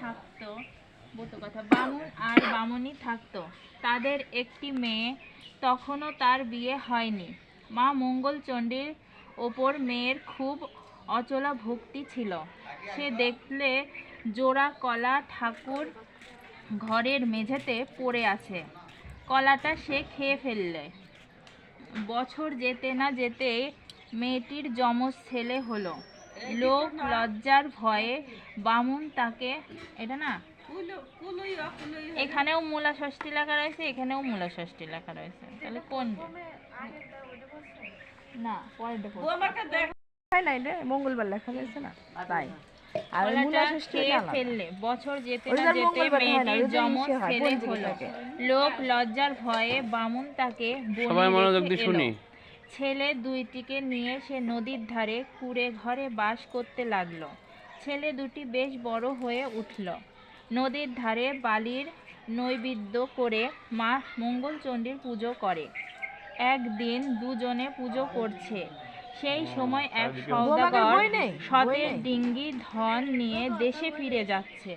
থাকতো, বলতো কথা, বামুন আর বামুনি থাকতো। তাদের একটি মেয়ে, তখনও তার বিয়ে হয়নি। মা মঙ্গলচণ্ডীর ওপর মেয়ের খুব অচলা ভক্তি ছিল। সে দেখলে জোড়া কলা ঠাকুর ঘরের মেঝেতে পড়ে আছে। কলাটা সে খেয়ে ফেললে। বছর যেতে না যেতে মেয়েটির যমজ ছেলে হলো। লোক লজ্জার ভয়ে বামুন তাকে এটা না? এখানেও মূলা ষষ্ঠী লেখা রয়েছে এখানেও মূলা ষষ্ঠী লেখা রয়েছে। তাহলে কোন না পরেরটা পড়ো। না এটা মঙ্গলবার লেখা রয়েছে না? তাই আর মূলা ষষ্ঠী ফেললে বছর যেতে না যেতে মঙ্গলবার মেয়েটির যমজ ছেলে হলো। লোক লজ্জার ভয়ে বামুন তাকে বনে সবাই মনোযোগ দিয়ে শুনি। ছেলে দুইটিকে নিয়ে সে নদীর ধারে কুড়ে ঘরে বাস করতে লাগল। ছেলে দুটি বেশ বড় হয়ে উঠল। নদীর ধারে বালির নৈবেদ্য করে মা মঙ্গলচণ্ডীর পুজো করে। একদিন দুজনে পুজো করছে। সেই সময় এক সওদাগর বই সতের ডিঙ্গি ধন নিয়ে দেশে ফিরে যাচ্ছে।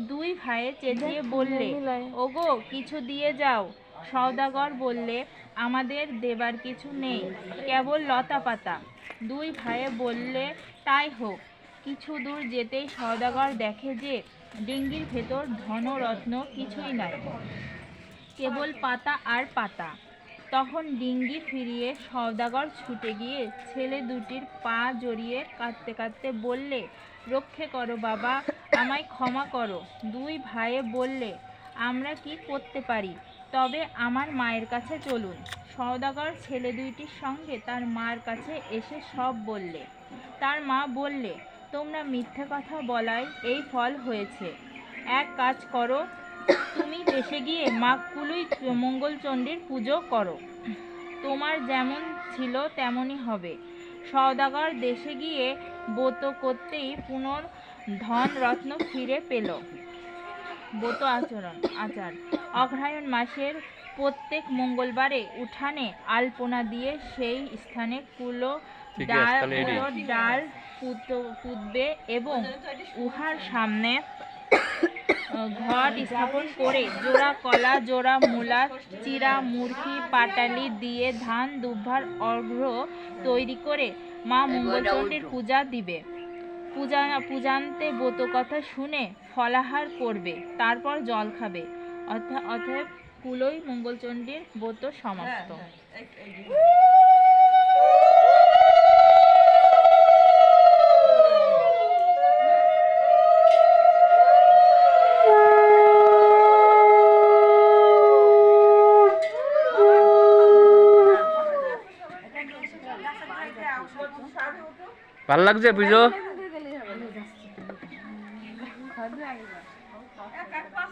দুই ভাইয়ে চেঁচিয়ে বললে ওগো কিছু দিয়ে যাও। সওদাগর বললে, আমাদের দেবার কিছু নেই, কেবল লতা পাতা। দুই ভাইয়ে বললে, তাই হোক, কিছু দূর যেতেই সওদাগর দেখে যে ডিঙ্গির ভেতর ধনরত্ন কিছুই নাই, কেবল পাতা আর পাতা। তখন ডিঙ্গি ফিরিয়ে সওদাগর ছুটে গিয়ে ছেলে দুটির পা জড়িয়ে কাঁদতে কাঁদতে বললে, রক্ষে করো বাবা, আমায় ক্ষমা করো। দুই ভাইয়ে বললে, আমরা কি করতে পারি? তবে আমার মায়ের কাছে চলুন। সওদাগর ছেলে দুইটির সঙ্গে তার মার কাছে এসে সব বললে। তার মা বললে, তোমরা মিথ্যে কথা বলায় এই ফল হয়েছে। এক কাজ করো, তুমি দেশে গিয়ে মা কুলুই মঙ্গলচণ্ডীর পুজো করো। তোমার যেমন ছিল তেমনই হবে। সওদাগর দেশে গিয়ে ব্রত করতেই পুনর ধন রত্ন ফিরে পেল। ব্রত আচরণ আচার। অগ্রহায়ণ মাসের প্রত্যেক মঙ্গলবারে উঠানে আলপনা দিয়ে সেই স্থানে কুলো ডাল ডাল পুত- পুতবে এবং উহার সামনে ঘট স্থাপন করে জোড়া কলা জোড়া মূলা চিরা মুরগি পাটালি দিয়ে ধান দুব্বার অর্ঘ্য তৈরি করে মা মঙ্গলচণ্ডীর পূজা দিবে। পূজা পূজান্তে ব্রত কথা শুনে ফলাহার করবে তারপর জল খাবে। অর্থাৎ অতএব কুলোই মঙ্গলচণ্ডীর ব্রত সমাপ্ত। ভালো লাগছে পুজো? Gracias.